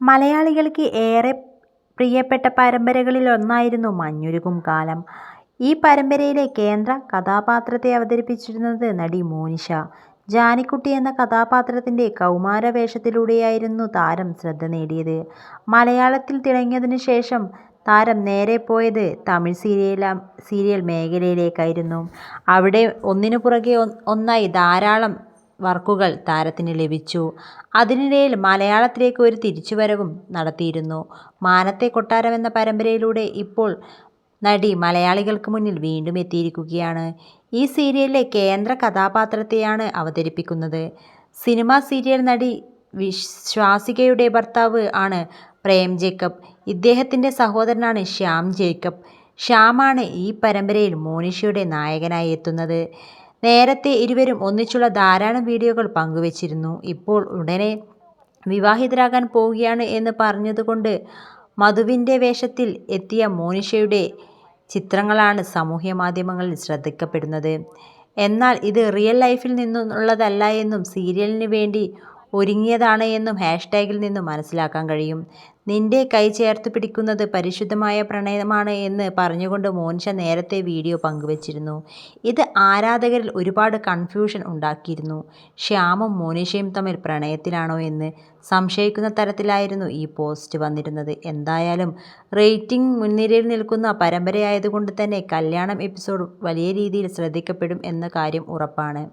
മലയാളികൾക്ക് ഏറെ പ്രിയപ്പെട്ട പരമ്പരകളിലൊന്നായിരുന്നു മഞ്ഞുരുകും കാലം. ഈ പരമ്പരയിലെ കേന്ദ്ര കഥാപാത്രത്തെ അവതരിപ്പിച്ചിരുന്നത് നടി മോനിഷ. ജാനിക്കുട്ടി എന്ന കഥാപാത്രത്തിന്റെ കൗമാരവേഷത്തിലൂടെയായിരുന്നു താരം ശ്രദ്ധ നേടിയത്. മലയാളത്തിൽ തിളങ്ങിയതിനു ശേഷം താരം നേരെ പോയത് തമിഴ് സീരിയൽ മേഖലയിലേക്കായിരുന്നു. അവിടെ ഒന്നിനു പുറകെ ഒന്നായി ധാരാളം വർക്കുകൾ താരത്തിന് ലഭിച്ചു. അതിനിടയിൽ മലയാളത്തിലേക്ക് ഒരു തിരിച്ചുവരവും നടത്തിയിരുന്നു. മാനത്തെ കൊട്ടാരം എന്ന പരമ്പരയിലൂടെ ഇപ്പോൾ നടി മലയാളികൾക്ക് മുന്നിൽ വീണ്ടും എത്തിയിരിക്കുകയാണ്. ഈ സീരിയലിലെ കേന്ദ്ര കഥാപാത്രത്തെയാണ് അവതരിപ്പിക്കുന്നത്. സിനിമാ സീരിയൽ നടി വിശ്വാസികയുടെ ഭർത്താവ് ആണ് പ്രേം ജേക്കബ്. ഇദ്ദേഹത്തിന്റെ സഹോദരനാണ് ശ്യാം ജേക്കബ്. ശ്യാമാണ് ഈ പരമ്പരയിൽ മോനിഷയുടെ നായകനായി എത്തുന്നത്. നേരത്തെ ഇരുവരും ഒന്നിച്ചുള്ള ധാരാളം വീഡിയോകൾ പങ്കുവച്ചിരുന്നു. ഇപ്പോൾ ഉടനെ വിവാഹിതരാകാൻ പോവുകയാണ് എന്ന് പറഞ്ഞതുകൊണ്ട് മധുവിന്റെ വേഷത്തിൽ എത്തിയ മോനിഷയുടെ ചിത്രങ്ങളാണ് സാമൂഹ്യ മാധ്യമങ്ങളിൽ ശ്രദ്ധിക്കപ്പെടുന്നത്. എന്നാൽ ഇത് റിയൽ ലൈഫിൽ നിന്നുള്ളതല്ല എന്നും സീരിയലിന് വേണ്ടി ഒരുങ്ങിയതാണ് എന്നും ഹാഷ്ടാഗിൽ നിന്നും മനസ്സിലാക്കാൻ കഴിയും. നിന്റെ കൈ ചേർത്ത് പിടിക്കുന്നത് പരിശുദ്ധമായ പ്രണയമാണ് എന്ന് പറഞ്ഞുകൊണ്ട് മോനിഷ നേരത്തെ വീഡിയോ പങ്കുവച്ചിരുന്നു. ഇത് ആരാധകരിൽ ഒരുപാട് കൺഫ്യൂഷൻ ഉണ്ടാക്കിയിരുന്നു. ശ്യാമും മോനിഷയും തമ്മിൽ പ്രണയത്തിലാണോ എന്ന് സംശയിക്കുന്ന തരത്തിലായിരുന്നു ഈ പോസ്റ്റ് വന്നിരുന്നത്. എന്തായാലും റേറ്റിംഗ് മുൻനിരയിൽ നിൽക്കുന്ന പരമ്പരയായതുകൊണ്ട് തന്നെ കല്യാണം എപ്പിസോഡ് വലിയ രീതിയിൽ ശ്രദ്ധിക്കപ്പെടും എന്ന കാര്യം ഉറപ്പാണ്.